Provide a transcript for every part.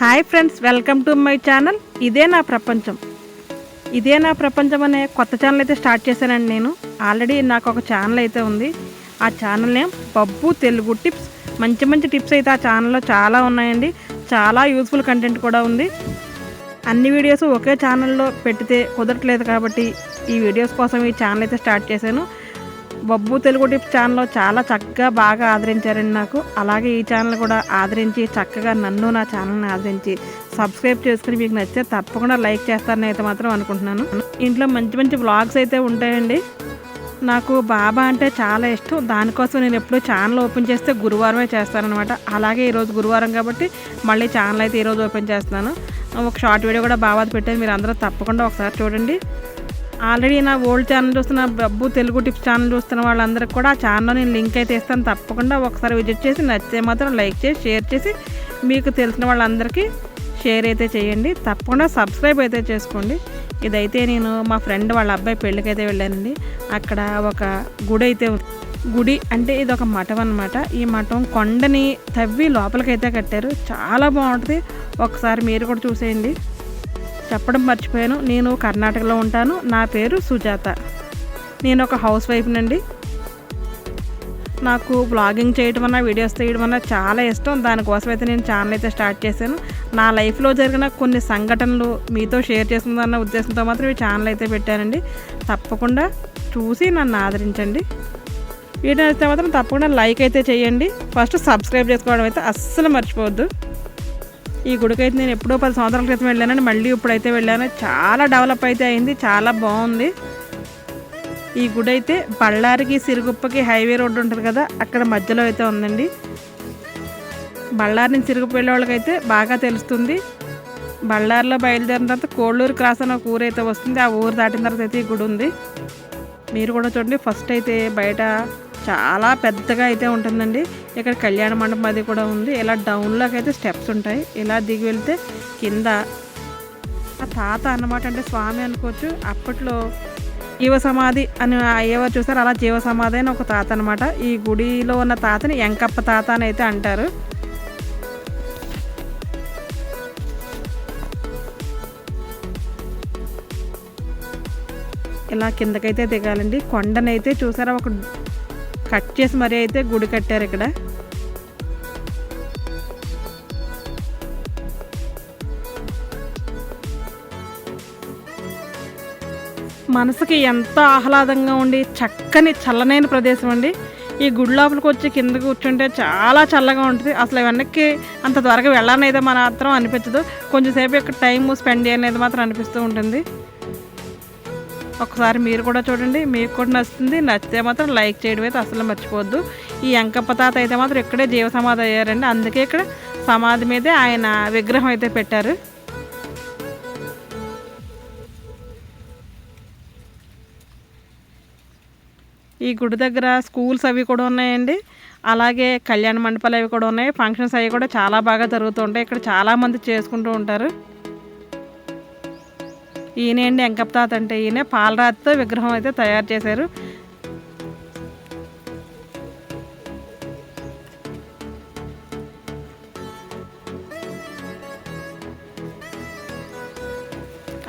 Hi friends welcome to my channel. ఇదే నా ప్రపంచం. ఇదే నా ప్రపంచం అనే కొత్త ఛానల్ అయితే స్టార్ట్ చేశానండి నేను. ఆల్రెడీ నాకు ఒక ఛానల్ అయితే ఉంది. ఆ channel name Babbu Telugu tips. మంచి మంచి టిప్స్ అయితే ఆ ఛానల్లో చాలా ఉన్నాయండి. చాలా యూస్ఫుల్ కంటెంట్ కూడా ఉంది. అన్ని వీడియోస్ ఒకే ఛానల్లో పెడితే కుదరట్లేదు కాబట్టి ఈ వీడియోస్ కోసం ఈ ఛానల్ అయితే స్టార్ట్ చేశాను. బొబ్బు తెలుగు టిప్ ఛానల్లో చాలా చక్కగా బాగా ఆదరించారండి నాకు. అలాగే ఈ ఛానల్ కూడా ఆదరించి చక్కగా నన్ను నా ఛానల్ని ఆదరించి సబ్స్క్రైబ్ చేసుకుని మీకు నచ్చితే తప్పకుండా లైక్ చేస్తారని అయితే మాత్రం అనుకుంటున్నాను. ఇంట్లో మంచి మంచి వ్లాగ్స్ అయితే ఉంటాయండి. నాకు బాబా అంటే చాలా ఇష్టం. దానికోసం నేను ఎప్పుడూ ఛానల్ ఓపెన్ చేస్తే గురువారమే చేస్తానమాట అలాగే ఈరోజు గురువారం కాబట్టి మళ్ళీ ఛానల్ అయితే ఈరోజు ఓపెన్ చేస్తున్నాను. ఒక షార్ట్ వీడియో కూడా బాబాది పెట్టాను. మీరు అందరూ తప్పకుండా ఒకసారి చూడండి. ఆల్రెడీ నా ఓల్డ్ ఛానల్ చూస్తున్న బబ్బు తెలుగు టిప్స్ ఛానల్ చూస్తున్న వాళ్ళందరికీ కూడా ఆ ఛానల్లో నేను లింక్ అయితే ఇస్తాను. తప్పకుండా ఒకసారి విజిట్ చేసి నచ్చితే మాత్రం లైక్ చేసి షేర్ చేసి మీకు తెలిసిన వాళ్ళందరికీ షేర్ అయితే చేయండి. తప్పకుండా సబ్స్క్రైబ్ అయితే చేసుకోండి. ఇదైతే నేను మా ఫ్రెండ్ వాళ్ళ అబ్బాయి పెళ్ళికి అయితే వెళ్ళానండి. అక్కడ ఒక గుడి అయితే గుడి అంటే ఇది ఒక మఠం అనమాట ఈ మఠం కొండని తవ్వి లోపలికైతే కట్టారు. చాలా బాగుంటుంది. ఒకసారి మీరు కూడా చూసేయండి. చెప్పడం మర్చిపోయాను. నేను కర్ణాటకలో ఉంటాను. నా పేరు సుజాత. నేను ఒక హౌస్ వైఫ్నండి నాకు బ్లాగింగ్ చేయడం అన్న వీడియోస్ తీయడం అన్న చాలా ఇష్టం. దానికోసం అయితే నేను ఛానల్ అయితే స్టార్ట్ చేశాను. నా లైఫ్లో జరిగిన కొన్ని సంఘటనలు మీతో షేర్ చేస్తుందన్న ఉద్దేశంతో మాత్రం ఈ ఛానల్ అయితే పెట్టానండి. తప్పకుండా చూసి నన్ను ఆదరించండి. వీడియో నచ్చితే మాత్రం తప్పకుండా లైక్ అయితే చేయండి. ఫస్ట్ సబ్స్క్రైబ్ చేసుకోవడం అయితే అస్సలు మర్చిపోవద్దు. ఈ గుడికైతే నేను ఎప్పుడో పది సంవత్సరాల క్రితం వెళ్ళానని మళ్ళీ ఇప్పుడైతే వెళ్ళాను. చాలా డెవలప్ అయితే అయింది. చాలా బాగుంది. ఈ గుడి అయితే బళ్ళారికి సిరుగుప్పకి హైవే రోడ్డు ఉంటుంది కదా అక్కడ మధ్యలో అయితే ఉందండి. బళ్ళారి నుంచి సిరుగుప్ప వెళ్ళే వాళ్ళకైతే బాగా తెలుస్తుంది. బళ్ళారిలో బయలుదేరిన తర్వాత కోళ్ళూరు క్రాస్ అని ఒక ఊరు అయితే వస్తుంది. ఆ ఊరు దాటిన తర్వాత అయితే ఈ గుడి ఉంది. మీరు కూడా చూడండి. ఫస్ట్ అయితే బయట చాలా పెద్దగా అయితే ఉంటుందండి. ఇక్కడ కళ్యాణ మండపం అది కూడా ఉంది. ఇలా డౌన్లోకి అయితే స్టెప్స్ ఉంటాయి. ఇలా దిగి వెళ్తే కింద ఆ తాత అన్నమాట అంటే స్వామి అనుకోవచ్చు. అప్పట్లో జీవ సమాధి అని ఏవో చూసారు. అలా జీవ సమాధి అని ఒక తాత అనమాట ఈ గుడిలో ఉన్న తాతని ఎంకప్ప తాత అని అయితే అంటారు. ఇలా కిందకైతే దిగాలండి. కొండనైతే చూసారా? ఒక కట్ చేసి మరీ అయితే గుడి కట్టారు ఇక్కడ. మనసుకి ఎంతో ఆహ్లాదంగా ఉండి చక్కని చల్లనైన ప్రదేశం అండి. ఈ గుడి లోపలికి వచ్చి కింద కూర్చుంటే చాలా చల్లగా ఉంటుంది. అసలు వెనక్కి అంత త్వరగా వెళ్ళాలనేది మాత్రం అనిపించదు. కొంచెంసేపు ఇక్కడ టైం స్పెండ్ చేయనేది మాత్రం అనిపిస్తూ ఉంటుంది. ఒకసారి మీరు కూడా చూడండి మీకు కూడా నచ్చుతుంది. నచ్చితే మాత్రం లైక్ చేయడం అయితే అసలు మర్చిపోవద్దు. ఈ అంకప్ప తాత అయితే మాత్రం ఇక్కడే జీవ సమాధి అయ్యారండి. అందుకే ఇక్కడ సమాధి మీదే ఆయన విగ్రహం అయితే పెట్టారు. ఈ గుడి దగ్గర స్కూల్స్ అవి కూడా ఉన్నాయండి. అలాగే కళ్యాణ మండపాలు అవి కూడా ఉన్నాయి. ఫంక్షన్స్ అవి కూడా చాలా బాగా జరుగుతూ ఉంటాయి. ఇక్కడ చాలామంది చేసుకుంటూ ఉంటారు. ఈయన అండి తాత అంటే ఈయన పాలరాతితో విగ్రహం అయితే తయారు చేశారు.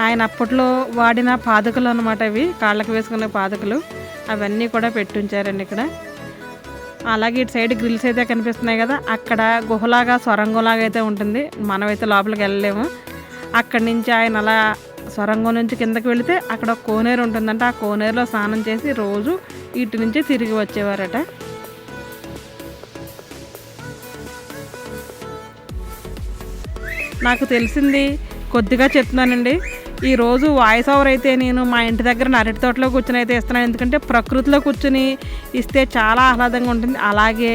ఆయన అప్పట్లో వాడిన పాదుకలు అనమాట అవి కాళ్ళకు వేసుకునే పాదుకలు. అవన్నీ కూడా పెట్టుంచారండి ఇక్కడ. అలాగే ఇటు సైడ్ గ్రిల్స్ అయితే కనిపిస్తున్నాయి కదా అక్కడ గుహలాగా సొరంగంలాగా అయితే ఉంటుంది. మనమైతే లోపలికి వెళ్ళలేము. అక్కడి నుంచి ఆయన అలా సొరంగం నుంచి కిందకి వెళితే అక్కడ ఒక కోనేరు ఉంటుందంట. ఆ కోనేరులో స్నానం చేసి రోజు ఇటు నుంచి తిరిగి వచ్చేవారట. నాకు తెలిసింది కొద్దిగా చెప్తున్నానండి. ఈరోజు వాయిస్ ఓవర్ అయితే నేను మా ఇంటి దగ్గర అరటి తోటలో కూర్చొని అయితే ఇస్తున్నాను. ఎందుకంటే ప్రకృతిలో కూర్చొని ఇస్తే చాలా ఆహ్లాదంగా ఉంటుంది. అలాగే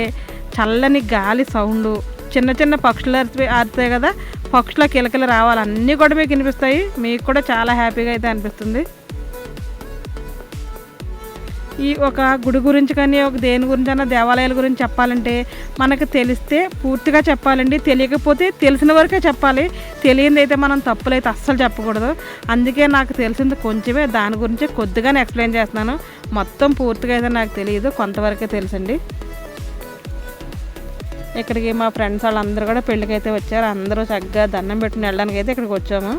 చల్లని గాలి సౌండ్ చిన్న చిన్న పక్షులు అరిచి అరుతాయి కదా పక్షుల కిలకిల రావాలి. అన్నీ కూడా మీకు వినిపిస్తాయి. మీకు కూడా చాలా హ్యాపీగా అయితే అనిపిస్తుంది. ఈ ఒక గుడి గురించి కానీ ఒక దేని గురించి అన్న దేవాలయాల గురించి చెప్పాలంటే మనకు తెలిస్తే పూర్తిగా చెప్పాలండి. తెలియకపోతే తెలిసిన వరకే చెప్పాలి. తెలియంది అయితే మనం తప్పులైతే అస్సలు చెప్పకూడదు. అందుకే నాకు తెలిసింది కొంచెమే. దాని గురించి కొద్దిగానే ఎక్స్ప్లెయిన్ చేస్తున్నాను. మొత్తం పూర్తిగా అయితే నాకు తెలియదు. కొంతవరకే తెలుసండి. ఇక్కడికి మా ఫ్రెండ్స్ వాళ్ళందరూ కూడా పెళ్ళికి అయితే వచ్చారు. అందరూ చక్కగా దండం పెట్టుకుని వెళ్ళడానికి అయితే ఇక్కడికి వచ్చాము.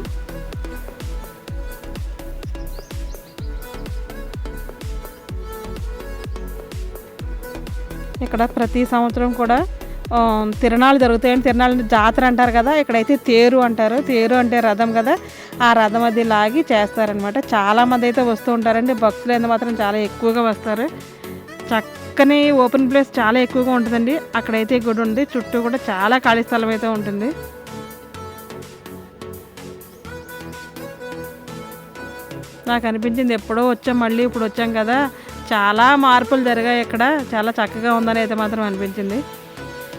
ఇక్కడ ప్రతి సంవత్సరం కూడా తిరణాలు జరుగుతాయండి తిరణాలు జాతర అంటారు కదా ఇక్కడైతే తేరు అంటారు. తేరు అంటే రథం కదా ఆ రథం అది లాగి చేస్తారనమాట చాలామంది అయితే వస్తూ ఉంటారండి. భక్తులు అయితే మాత్రం చాలా ఎక్కువగా వస్తారు. చక్కని ఓపెన్ ప్లేస్ చాలా ఎక్కువగా ఉంటుందండి. అక్కడైతే గుడి ఉంది. చుట్టూ కూడా చాలా ఖాళీ స్థలం అయితే ఉంటుంది. నాకు అనిపించింది ఎప్పుడో వచ్చాం మళ్ళీ ఇప్పుడు వచ్చాం కదా. చాలా మార్పులు జరిగాయి ఇక్కడ. చాలా చక్కగా ఉందని అయితే మాత్రం అనిపించింది.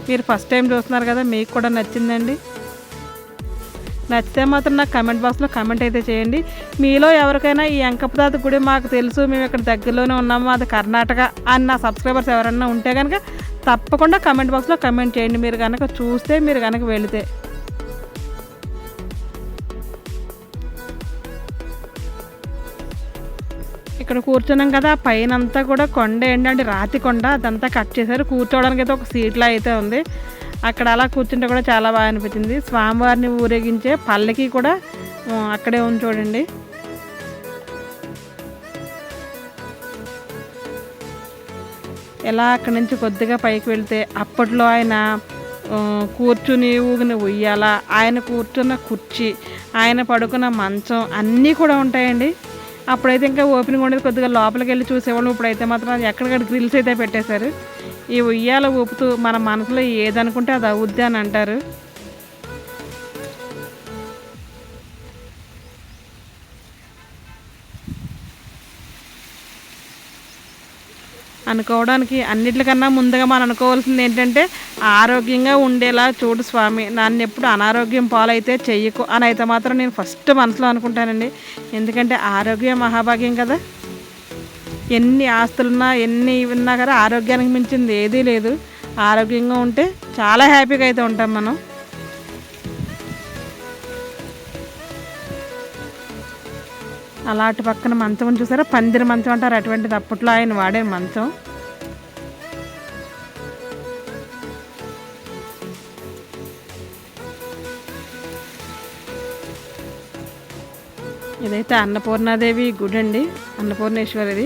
మీరు ఫస్ట్ టైం చూస్తున్నారు కదా మీకు కూడా నచ్చిందండి. నచ్చితే మాత్రం నాకు కమెంట్ బాక్స్లో కమెంట్ అయితే చేయండి. మీలో ఎవరికైనా ఈ వెంకపదాత గుడి మాకు తెలుసు మేము ఇక్కడ దగ్గరలోనే ఉన్నాము అది కర్ణాటక అన్న సబ్స్క్రైబర్స్ ఎవరైనా ఉంటే కనుక తప్పకుండా కమెంట్ బాక్స్లో కమెంట్ చేయండి. మీరు కనుక చూస్తే మీరు కనుక వెళితే. ఇక్కడ కూర్చున్నాం కదా పైన అంతా కూడా కొండ ఏంటంటే రాతి కొండ అదంతా కట్ చేశారు. కూర్చోవడానికి అయితే ఒక సీట్లా అయితే ఉంది. అక్కడ అలా కూర్చుంటే కూడా చాలా బాగా అనిపించింది. స్వామివారిని ఊరేగించే పల్లకి కూడా అక్కడే ఉంది చూడండి. ఎలా అక్కడి నుంచి కొద్దిగా పైకి వెళ్తే అప్పట్లో ఆయన కూర్చుని ఊగిన ఉయ్యాల ఆయన కూర్చున్న కుర్చీ ఆయన పడుకున్న మంచం అన్నీ కూడా ఉంటాయండి. అప్పుడైతే ఇంకా ఓపెనింగ్ ఉండేది కొద్దిగా లోపలికి వెళ్ళి చూసేవాళ్ళం. ఇప్పుడైతే మాత్రం ఎక్కడికక్కడ గ్రిల్స్ అయితే పెట్టేశారు. ఈ ఉయ్యాల ఊపుతూ మన మనసులో ఏదనుకుంటే అది అవుద్ది అని అంటారు. అనుకోవడానికి అన్నిటికన్నా ముందుగా మనం అనుకోవాల్సింది ఏంటంటే ఆరోగ్యంగా ఉండేలా చూడు స్వామి నన్ను ఎప్పుడు అనారోగ్యం పాలైతే చెయ్యకు అని అయితే మాత్రం నేను ఫస్ట్ మనసులో అనుకుంటానండి. ఎందుకంటే ఆరోగ్యం మహాభాగ్యం కదా. ఎన్ని ఆస్తులున్నా ఎన్ని ఉన్నా కదా ఆరోగ్యానికి మించింది ఏదీ లేదు. ఆరోగ్యంగా ఉంటే చాలా హ్యాపీగా అయితే ఉంటాం మనం. అలాంటి పక్కన మంచం చూసారా? పందిరి మంచం అంటారు. అటువంటిది అప్పట్లో ఆయన వాడే మంచం. ఇదైతే అన్నపూర్ణాదేవి గుడి అండి అన్నపూర్ణేశ్వరిది.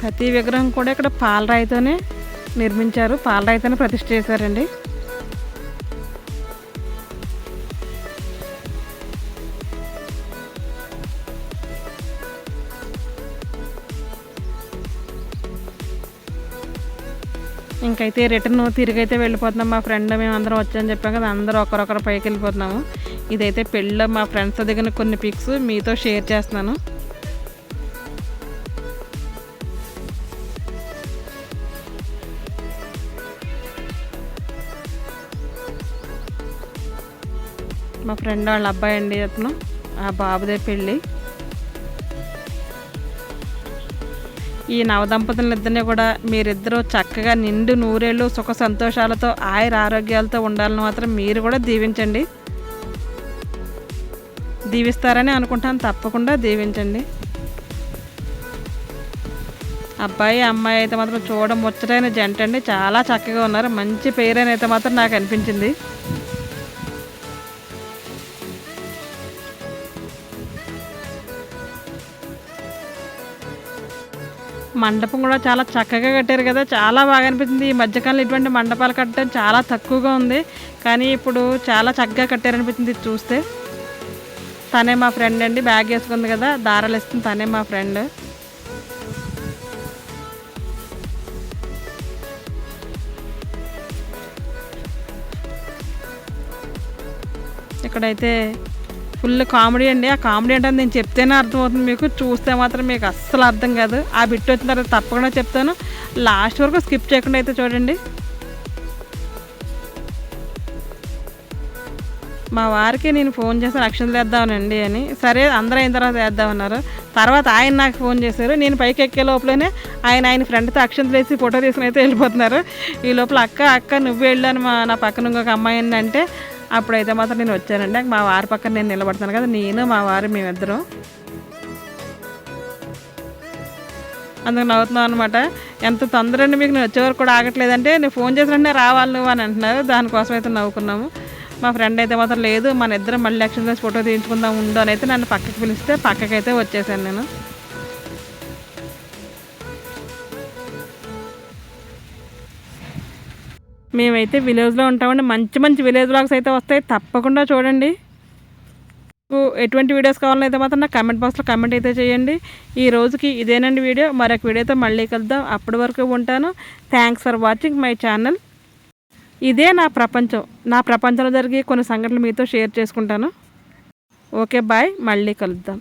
ప్రతి విగ్రహం కూడా ఇక్కడ పాలరాయితోనే నిర్మించారు. పాలరాయితోనే ప్రతిష్ఠ చేశారండి. ఇంకైతే రిటర్న్ తిరిగి అయితే వెళ్ళిపోతున్నాం. మా ఫ్రెండ్ మేము అందరం వచ్చామని చెప్పాం కదా అందరూ ఒకరొకరు పైకి వెళ్ళిపోతున్నాము ఇదైతే పెళ్ళిలో మా ఫ్రెండ్స్ దిగిన కొన్ని పిక్స్ మీతో షేర్ చేస్తున్నాను. మా ఫ్రెండ్ వాళ్ళ అబ్బాయి అండి అతను ఆ బాబుదే పెళ్ళి. ఈ నవదంపతుల ఇద్దరిని కూడా మీరిద్దరూ చక్కగా నిండు నూరేళ్ళు సుఖ సంతోషాలతో ఆయుర ఆరోగ్యాలతో ఉండాలని మాత్రం మీరు కూడా దీవించండి. దీవిస్తారని అనుకుంటాను తప్పకుండా దీవించండి. అబ్బాయి అమ్మాయి అయితే మాత్రం చూడ ముచ్చటైన జంట అండి. చాలా చక్కగా ఉన్నారు. మంచి పేరైన అయితే మాత్రం నాకు అనిపించింది. మండపం కూడా చాలా చక్కగా కట్టారు కదా. చాలా బాగా అనిపించింది ఈ మధ్యకాలంలో ఇటువంటి మండపాలు కట్టడం చాలా తక్కువగా ఉంది. కానీ ఇప్పుడు చాలా చక్కగా కట్టారనిపించింది ఇది చూస్తే. తనే మా ఫ్రెండ్ అండి. బ్యాగ్ వేసుకుంది కదా. దారాలు వేస్తుంది తనే మా ఫ్రెండ్ ఇక్కడైతే ఫుల్ కామెడీ అండి. ఆ కామెడీ అంటే నేను చెప్తేనే అర్థమవుతుంది మీకు. చూస్తే మాత్రం మీకు అస్సలు అర్థం కాదు. ఆ బిట్ వచ్చిన తర్వాత తప్పకుండా చెప్తాను. లాస్ట్ వరకు స్కిప్ చేయకుండా అయితే చూడండి. మా వారికి నేను ఫోన్ చేశాను అక్షలు తెద్దామనండి అని. సరే అందరూ అయిన తర్వాత వేద్దామన్నారు తర్వాత ఆయన నాకు ఫోన్ చేశారు. నేను పైకి ఎక్కే లోపలనే ఆయన ఆయన ఫ్రెండ్తో అక్షంతలు వేసి ఫోటో తీసుకుని అయితే వెళ్ళిపోతున్నారు. ఈ లోపల అక్క అక్క నువ్వు వెళ్ళాను మా నా పక్కన ఇంకొక అమ్మాయి అంటే అప్పుడైతే మాత్రం నేను వచ్చానండి. మా వారి పక్కన నేను నిలబడతాను కదా నేను మా వారు మేమిద్దరం. అందుకు నవ్వుతున్నాం అనమాట ఎంత తొందర అండి మీకు నేను వచ్చేవరకు కూడా ఆగట్లేదంటే నేను ఫోన్ చేసినట్టే రావాలి నువ్వు అని అంటున్నారు. దానికోసం అయితే నవ్వుకున్నాము. మా ఫ్రెండ్ అయితే మాత్రం లేదు మన ఇద్దరం మళ్ళీ యాక్షన్ ఫోటో తీయించుకుందాం ఉండు అని అయితే నన్ను పక్కకి పిలిస్తే పక్కకైతే వచ్చేసాను నేను. మేమైతే విలేజ్లో ఉంటామండి. మంచి మంచి విలేజ్ బ్లాగ్స్ అయితే వస్తాయి. తప్పకుండా చూడండి. మీకు ఎటువంటి వీడియోస్ కావాలైతే మాత్రం నాకు కమెంట్ బాక్స్లో కమెంట్ అయితే చేయండి. ఈ రోజుకి ఇదేనండి వీడియో. మరొక వీడియోతో మళ్ళీ కలుద్దాం. అప్పటి వరకు ఉంటాను. Thanks for watching my channel ఇదే నా ప్రపంచం. నా ప్రపంచంలో జరిగే కొన్ని సంఘటనలు మీతో షేర్ చేసుకుంటాను. ఓకే బాయ్ మళ్ళీ కలుద్దాం.